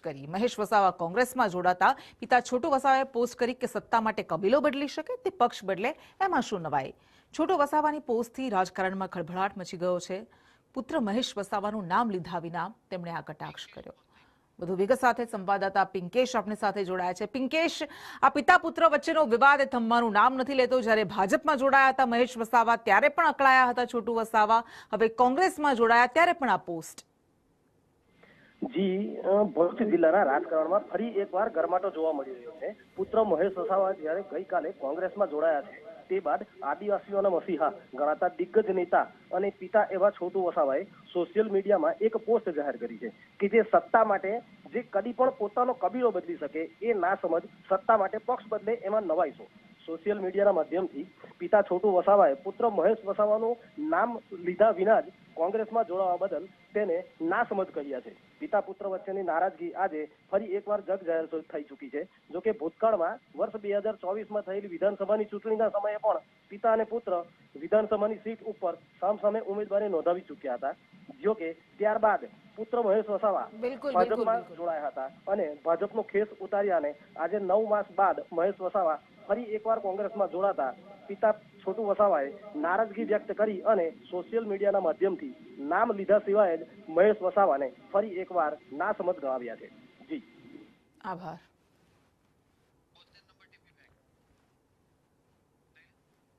કરી. મહેશ વસાવા કોંગ્રેસમાં જોડાતા. પિતા છોટુ વસાવાએ પોસ્ટ કરી કે સત્તા માટે કબીલો બદલી શકે, તે પક્ષ બદલે, એમાં શું નવાઈ? છોટુ વસાવાની પોસ્ટથી રાજકારણમાં ખળભળાટ મચી ગયો છે. પુત્ર મહેશ વસાવાનું નામ લીધા વિના તેમણે આ કટાક્ષ કર્યો. વધુ વિગત સાથે સંવાદદાતા પિંકેશ આપણી સાથે જોડાયા છે. પિંકેશ, આ પિતા પુત્ર વચ્ચેનો વિવાદ થમવાનું નામ નથી લેતો. જ્યારે ભાજપમાં જોડાયા હતા મહેશ વસાવા, ત્યારે પણ અકળાયા હતા છોટુ વસાવા. હવે કોંગ્રેસમાં જોડાયા, ત્યારે પણ આ પોસ્ટ. જી ભરૂચ જિલ્લાના રાજકારણમાં ફરી એકવાર ગરમાટો જોવા મળી રહ્યો છે. પુત્ર મહેશ વસાવા જ્યારે ગઈકાલે કોંગ્રેસમાં જોડાયા છે, તે બાદ આદિવાસીઓના મસીહા ગણાતા દિગ્ગજ નેતા અને પિતા એવા છોટુ વસાવાએ સોશિયલ મીડિયામાં એક પોસ્ટ જાહેર કરી છે કે જે સત્તા માટે જે કદી પણ પોતાનો કબીલો બદલી શકે એ ના સમજ સત્તા માટે પક્ષ બદલે એમાં નવાઈશો સોશિયલ મીડિયાના માધ્યમથી પિતા છોટુ વસાવાએ પુત્ર મહેશ વસાવાનું નામ લીધા વિના જ કોંગ્રેસમાં જોડાવા બદલ તેને નાસમજ કર્યા છે. પિતા પુત્ર વચ્ચેની નારાજગી આજે ફરી એકવાર જગ જાહેર થઈ ચૂકી છે. જો કે ભૂતકાળમાં વર્ષ બે હજાર ચોવીસમાં થયેલી વિધાનસભાની ચૂંટણીના સમયે પણ પિતા અને પુત્ર વિધાનસભાની સીટ ઉપર સામસામે ઉમેદવારી નોંધાવી ચૂક્યા હતા. જો કે ત્યારબાદ પુત્ર મહેશ વસાવા ભાજપમાં જોડાયા હતા અને ભાજપનો ખેસ ઉતાર્યા અને આજે નવ માસ બાદ મહેશ વસાવા ફરી એકવાર કોંગ્રેસમાં જોડાતા પિતા છોટુ વસાવાએ નારાજગી વ્યક્ત કરી અને સોશિયલ મીડિયાના માધ્યમથી નામ લીધા સિવાય જ મહેશ વસાવાને ફરી એકવાર ના સમજ ગણાવ્યા છે. જી. આભાર.